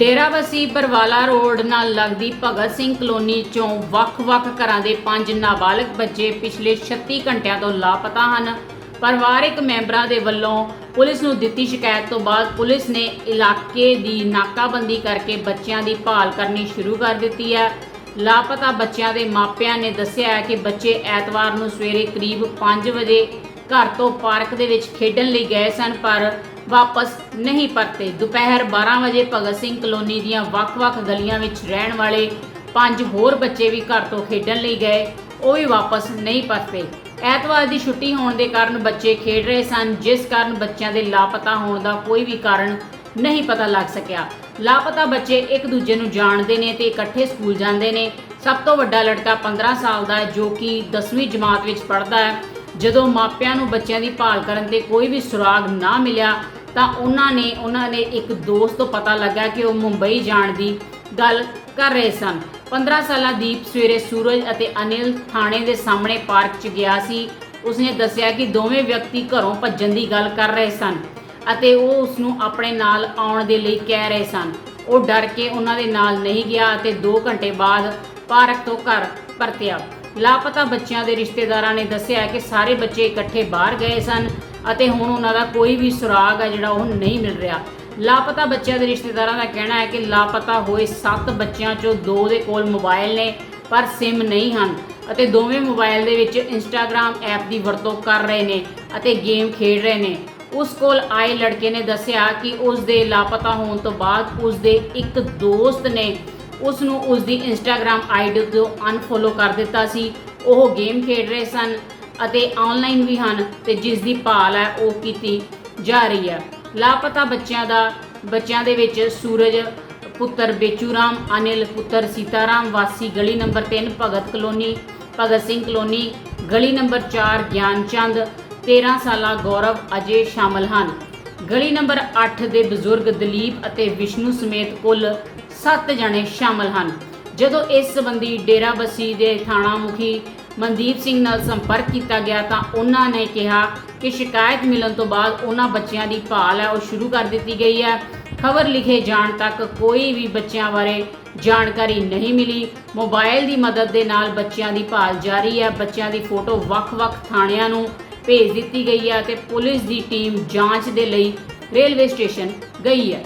Derabassi Barwala road ਨਾਲ ਲੱਗਦੀ ਭਗਤ Singh colony ਚੋਂ ਵੱਖ-ਵੱਖ ਘਰਾਂ ਦੇ ਪੰਜ ਨਾਬਾਲਗ ਬੱਚੇ ਪਿਛਲੇ 36 ਘੰਟਿਆਂ ਤੋਂ ਲਾਪਤਾ ਹਨ। ਪਰਿਵਾਰਕ ਮੈਂਬਰਾਂ ਦੇ ਵੱਲੋਂ ਪੁਲਿਸ ਨੂੰ ਦਿੱਤੀ ਸ਼ਿਕਾਇਤ ਤੋਂ ਬਾਅਦ ਪੁਲਿਸ ਨੇ ਇਲਾਕੇ ਦੀ ਨਾਕਾਬੰਦੀ ਕਰਕੇ ਬੱਚਿਆਂ ਦੀ ਭਾਲ ਕਰਨੀ ਸ਼ੁਰੂ ਕਰ ਦਿੱਤੀ ਹੈ। ਲਾਪਤਾ ਬੱਚਿਆਂ ਦੇ ਮਾਪਿਆਂ ਨੇ ਦੱਸਿਆ ਹੈ ਕਿ ਬੱਚੇ ਐਤਵਾਰ ਨੂੰ ਸਵੇਰੇ ਕਰੀਬ 5 ਵਜੇ ਘਰ ਤੋਂ ਪਾਰਕ ਦੇ ਵਿੱਚ ਖੇਡਣ ਲਈ ਗਏ ਸਨ, ਪਰ ਵਾਪਸ ਨਹੀਂ ਪਰਤੇ। ਦੁਪਹਿਰ 12 ਵਜੇ ਭਗਤ ਸਿੰਘ ਕਲੋਨੀ ਦੀਆਂ ਵੱਖ-ਵੱਖ ਗਲੀਆਂ ਵਿੱਚ ਰਹਿਣ ਵਾਲੇ ਪੰਜ ਹੋਰ ਬੱਚੇ ਵੀ ਘਰ ਤੋਂ ਖੇਡਣ ਲਈ ਗਏ, ਉਹ ਵੀ ਵਾਪਸ ਨਹੀਂ ਪਰਤੇ। ਐਤਵਾਰ ਦੀ ਛੁੱਟੀ ਹੋਣ ਦੇ ਕਾਰਨ ਬੱਚੇ ਖੇਡ ਰਹੇ ਸਨ, ਜਿਸ ਕਾਰਨ ਬੱਚਿਆਂ ਦੇ ਲਾਪਤਾ ਹੋਣ ਦਾ ਕੋਈ ਵੀ ਕਾਰਨ ਨਹੀਂ ਪਤਾ ਲੱਗ ਸਕਿਆ। ਲਾਪਤਾ ਬੱਚੇ ਇੱਕ ਦੂਜੇ ਨੂੰ ਜਾਣਦੇ ਨੇ ਤੇ ਇਕੱਠੇ ਸਕੂਲ ਜਾਂਦੇ ਨੇ। ਸਭ ਤੋਂ ਵੱਡਾ ਲੜਕਾ 15 ਸਾਲ ਦਾ ਜੋ ਕਿ 10ਵੀਂ ਜਮਾਤ ਵਿੱਚ ਪੜ੍ਹਦਾ ਹੈ। ਜਦੋਂ ਮਾਪਿਆਂ ਨੂੰ ਬੱਚਿਆਂ ਦੀ ਭਾਲ ਕਰਨ ਤੇ ਕੋਈ ਵੀ ਸੁਰਾਗ ਨਾ ਮਿਲਿਆ ਤਾਂ ਉਹਨਾਂ ਨੇ, ਉਹਨਾਂ ਦੇ ਇੱਕ ਦੋਸਤ ਤੋਂ ਪਤਾ ਲੱਗਾ ਕਿ ਉਹ ਮੁੰਬਈ ਜਾਣ ਦੀ ਗੱਲ ਕਰ ਰਹੇ ਸਨ। 15 ਸਾਲਾ ਦੀਪ ਸਵੇਰੇ ਸੂਰਜ ਅਤੇ ਅਨਿਲ ਥਾਣੇ ਦੇ ਸਾਹਮਣੇ ਪਾਰਕ 'ਚ ਗਿਆ ਸੀ। ਉਸਨੇ ਦੱਸਿਆ ਕਿ ਦੋਵੇਂ ਵਿਅਕਤੀ ਘਰੋਂ ਭੱਜਣ ਦੀ ਗੱਲ ਕਰ ਰਹੇ ਸਨ ਅਤੇ ਉਹ ਉਸ ਨੂੰ ਆਪਣੇ ਨਾਲ ਆਉਣ ਦੇ ਲਈ ਕਹਿ ਰਹੇ ਸਨ। ਉਹ ਡਰ ਕੇ ਉਹਨਾਂ ਦੇ ਨਾਲ ਨਹੀਂ ਗਿਆ ਅਤੇ 2 ਘੰਟੇ ਬਾਅਦ ਪਾਰਕ ਤੋਂ ਘਰ ਪਰਤਿਆ। ਲਾਪਤਾ ਬੱਚਿਆਂ ਦੇ ਰਿਸ਼ਤੇਦਾਰਾਂ ਨੇ ਦੱਸਿਆ ਕਿ ਸਾਰੇ ਬੱਚੇ ਇਕੱਠੇ ਬਾਹਰ ਗਏ ਸਨ। ਅਤੇ ਹੁਣ ਉਹਨਾਂ ਦਾ ਕੋਈ ਵੀ ਸੁਰਾਗ ਹੈ ਜਿਹੜਾ ਉਹ ਨਹੀਂ ਮਿਲ ਰਿਹਾ। ਲਾਪਤਾ ਬੱਚਿਆਂ ਦੇ ਰਿਸ਼ਤੇਦਾਰਾਂ ਦਾ ਕਹਿਣਾ ਹੈ ਕਿ ਲਾਪਤਾ ਹੋਏ 7 ਬੱਚਿਆਂ ਚੋਂ 2 ਦੇ ਕੋਲ ਮੋਬਾਈਲ ਨੇ, ਪਰ SIM ਨਹੀਂ ਹਨ ਅਤੇ ਦੋਵੇਂ ਮੋਬਾਈਲ ਦੇ ਵਿੱਚ ਇੰਸਟਾਗ੍ਰam ਐਪ ਦੀ ਵਰਤੋਂ ਕਰ ਰਹੇ ਨੇ ਅਤੇ ਗੇਮ ਖੇਡ ਰਹੇ ਨੇ। ਉਸ ਕੋਲ ਆਏ ਲੜਕੇ ਨੇ ਦੱਸਿਆ ਕਿ ਉਸ ਦੇ ਲਾਪਤਾ ਹੋਣ ਤੋਂ ਬਾਅਦ ਉਸ ਦੇ ਇੱਕ ਦੋਸਤ ਨੇ ਉਸ ਨੂੰ ਉਸ ਦੀ ਇੰਸਟਾਗ੍ਰam ਆਈਡੀ ਤੋਂ ਅਨਫੋਲੋ ਕਰ ਦਿੱਤਾ ਸੀ। ਉਹ ਗੇਮ ਖੇਡ ਰਹੇ ਸਨ। ਅਤੇ ਆਨਲਾਈਨ ਵੀ ਹਨ ਤੇ ਜਿਸ ਦੀ ਭਾਲ ਹੈ ਉਹ ਕੀਤੀ ਜਾ ਰਹੀ ਹੈ। ਲਾਪਤਾ ਬੱਚਿਆਂ ਦਾ, ਬੱਚਿਆਂ ਦੇ ਵਿੱਚ ਸੂਰਜ ਪੁੱਤਰ ਬੇਚੂਰਾਮ, ਅਨਿਲ ਪੁੱਤਰ ਸੀਤਾਰਾਮ, ਵਾਸੀ ਗਲੀ number 3 Bhagat colony, Bhagat Singh colony, ਗਲੀ ਨੰਬਰ 4 ਗਿਆਨਚੰਦ 13 ਸਾਲਾ ਗੌਰਵ ਅਜੇ ਸ਼ਾਮਲ ਹਨ। ਗਲੀ ਨੰਬਰ 8 ਦੇ ਬਜ਼ੁਰਗ ਦਲੀਪ ਅਤੇ ਵਿਸ਼ਨੂੰ ਸਮੇਤ ਕੁੱਲ 7 ਜਣੇ ਸ਼ਾਮਲ ਹਨ। ਜਦੋਂ ਇਸ ਸੰਬੰਧੀ ਡੇਰਾਬੱਸੀ ਦੇ ਥਾਣਾ ਮੁਖੀ ਮਨਦੀਪ ਸਿੰਘ ਨਾਲ ਸੰਪਰਕ ਕੀਤਾ ਗਿਆ ਤਾਂ ਉਹਨਾਂ ਨੇ ਕਿਹਾ ਕਿ ਸ਼ਿਕਾਇਤ ਮਿਲਣ ਤੋਂ ਬਾਅਦ ਉਹਨਾਂ ਬੱਚਿਆਂ ਦੀ ਭਾਲ ਹੈ, ਉਹ ਸ਼ੁਰੂ ਕਰ ਦਿੱਤੀ ਗਈ ਹੈ। ਖਬਰ ਲਿਖੇ ਜਾਣ ਤੱਕ ਕੋਈ ਵੀ ਬੱਚਿਆਂ ਬਾਰੇ ਜਾਣਕਾਰੀ ਨਹੀਂ ਮਿਲੀ। ਮੋਬਾਈਲ ਦੀ ਮਦਦ ਦੇ ਨਾਲ ਬੱਚਿਆਂ ਦੀ ਭਾਲ ਜਾਰੀ ਹੈ। ਬੱਚਿਆਂ ਦੀ ਫੋਟੋ ਵੱਖ-ਵੱਖ ਥਾਣਿਆਂ ਨੂੰ ਭੇਜ ਦਿੱਤੀ ਗਈ ਹੈ ਤੇ ਪੁਲਿਸ ਦੀ ਟੀਮ ਜਾਂਚ ਦੇ ਲਈ ਰੇਲਵੇ ਸਟੇਸ਼ਨ ਗਈ ਹੈ।